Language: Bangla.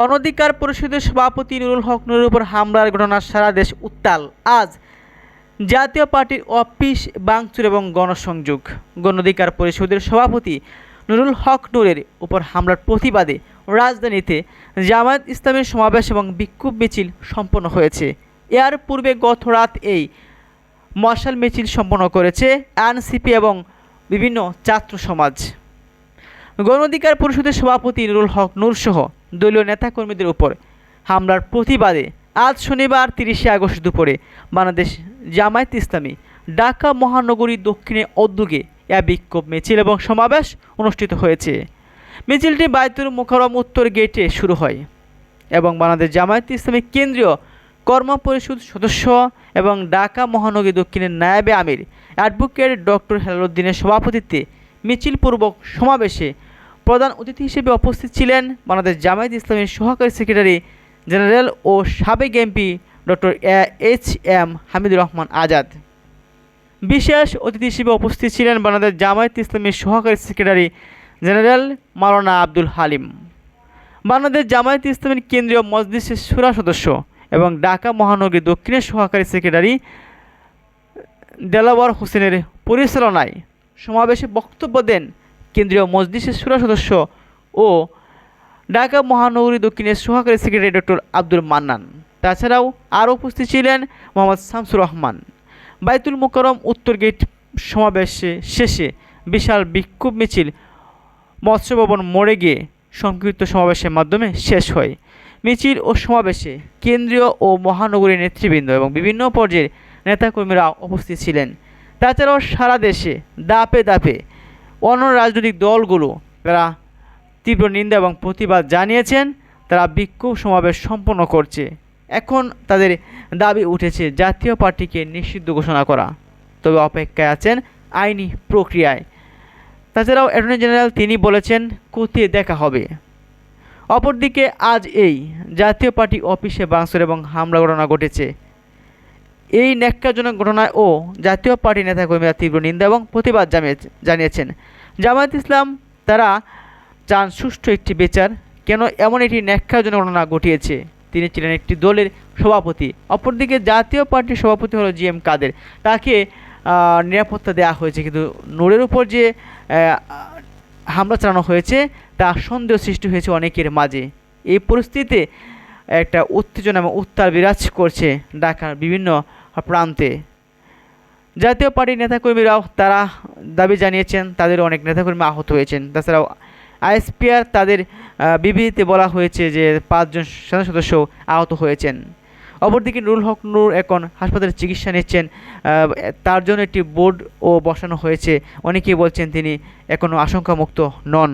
অনধিকার পরিষদের সভাপতি নুরুল হক নুরের উপর হামলার ঘটনা সারা দেশ উত্তাল। আজ জাতীয় পার্টির অফিস বাংচুর এবং গণসংযোগ। গণঅধিকার পরিষদের সভাপতি নুরুল হক নুরের উপর হামলার প্রতিবাদে রাজধানীতে জামায়াত ইসলামের সমাবেশ এবং বিক্ষোভ মিছিল সম্পন্ন হয়েছে। এর পূর্বে গত রাত এই মশাল মিছিল সম্পন্ন করেছে এনসিপি এবং বিভিন্ন ছাত্র সমাজ। গণঅধিকার পরিষদের সভাপতি নুরুল হক নূরসহ দলীয় নেতাকর্মীদের উপর হামলার প্রতিবাদে আজ শনিবার তিরিশে আগস্ট দুপুরে বাংলাদেশ জামায়াত ইসলামী ঢাকা মহানগরী দক্ষিণে উদ্যোগে এ বিক্ষোভ মিছিল এবং সমাবেশ অনুষ্ঠিত হয়েছে। মিছিলটি বায়তুল মোকারম উত্তর গেটে শুরু হয় এবং বাংলাদেশ জামায়াত ইসলামী কেন্দ্রীয় কর্ম পরিষদ সদস্য এবং ঢাকা মহানগরী দক্ষিণের নায়াবে আমির অ্যাডভোকেট ডক্টর হেলালুদ্দিনের সভাপতিত্বে মিছিলপূর্বক সমাবেশে প্রধান অতিথি হিসেবে উপস্থিত ছিলেন বাংলাদেশ জামায়াত ইসলামের সহকারী সেক্রেটারি জেনারেল ও সাবেক MP doctor H M Hamidur Rahman Azad. বিশেষ অতিথি হিসেবে উপস্থিত ছিলেন বাংলাদেশ জামায়াত ইসলামের সহকারী সেক্রেটারি জেনারেল মাওলানা আব্দুল হালিম। বাংলাদেশ জামায়াত ইসলামের কেন্দ্রীয় মজলিসের সুরা সদস্য এবং ঢাকা মহানগরী দক্ষিণের সহকারী সেক্রেটারি দেলাওয়ার হোসেনের পরিচালনায় সমাবেশে বক্তব্য দেন কেন্দ্রীয় মজলিসের সুরা সদস্য ও ঢাকা মহানগরী দক্ষিণের সহকারী সেক্রেটারি ডক্টর আব্দুল মান্নান। তাছাড়াও আরও উপস্থিত ছিলেন মোহাম্মদ শামসুর রহমান। বাইতুল মোকারম উত্তর গেট সমাবেশে শেষে বিশাল বিক্ষোভ মিছিল মৎস্য ভবন মোড়ে গিয়ে সংক্ষিপ্ত সমাবেশের মাধ্যমে শেষ হয়। মিছিল ও সমাবেশে কেন্দ্রীয় ও মহানগরী নেতৃবৃন্দ এবং বিভিন্ন পর্যায়ের নেতাকর্মীরা উপস্থিত ছিলেন। তাছাড়াও সারা দেশে দাপে দাপে অন্য রাজনৈতিক দলগুলো তারা তীব্র নিন্দা এবং প্রতিবাদ জানিয়েছেন, তারা বিক্ষোভ সমাবেশ সম্পন্ন করছে। এখন তাদের দাবি উঠেছে জাতীয় পার্টিকে নিষিদ্ধ ঘোষণা করা। তবে অপেক্ষায় আছেন আইনি প্রক্রিয়ায়। তাছাড়াও অ্যাটর্নি জেনারেল তিনি বলেছেন খতিয়ে দেখা হবে? অপরদিকে আজ এই জাতীয় পার্টি অফিসে বাংসুর এবং হামলা ঘটনা ঘটেছে। এই ন্যাক্কাজনক ঘটনায় ও জাতীয় পার্টি নেতাকর্মীরা তীব্র নিন্দা এবং প্রতিবাদ জানিয়েছে, জানিয়েছেন। জামায়াত ইসলাম, তারা চান সুষ্ঠু একটি বিচার, কেন এমন একটি ন্যাক্কাজনক ঘটনা ঘটিয়েছে? তিনি ছিলেন একটি দলের সভাপতি, অপরদিকে জাতীয় পার্টির সভাপতি হলো জি এম কাদের। তাকে নিরাপত্তা দেওয়া হয়েছে, কিন্তু নোরের উপর যে হামলা চালানো হয়েছে, তা সন্দেহ সৃষ্টি হয়েছে অনেকের মাঝে। এই পরিস্থিতিতে একটা উত্তেজনা এবং উত্তাল বিরাজ করছে ঢাকার বিভিন্ন প্রান্তে। জাতীয় পার্টির নেতাকর্মীরাও তারা দাবি জানিয়েছেন, তাদের অনেক নেতাকর্মী আহত হয়েছেন। তাছাড়াও আইএসপিআর তাদের বিবৃতিতে বলা হয়েছে যে পাঁচজন সাধারণ সদস্য আহত হয়েছেন। অপরদিকে নুরুল হক নূর এখন হাসপাতালে চিকিৎসা নিচ্ছেন তার জন্য একটি বোর্ড ও বসানো হয়েছে। অনেকেই বলছেন তিনি এখনও আশঙ্কামুক্ত নন।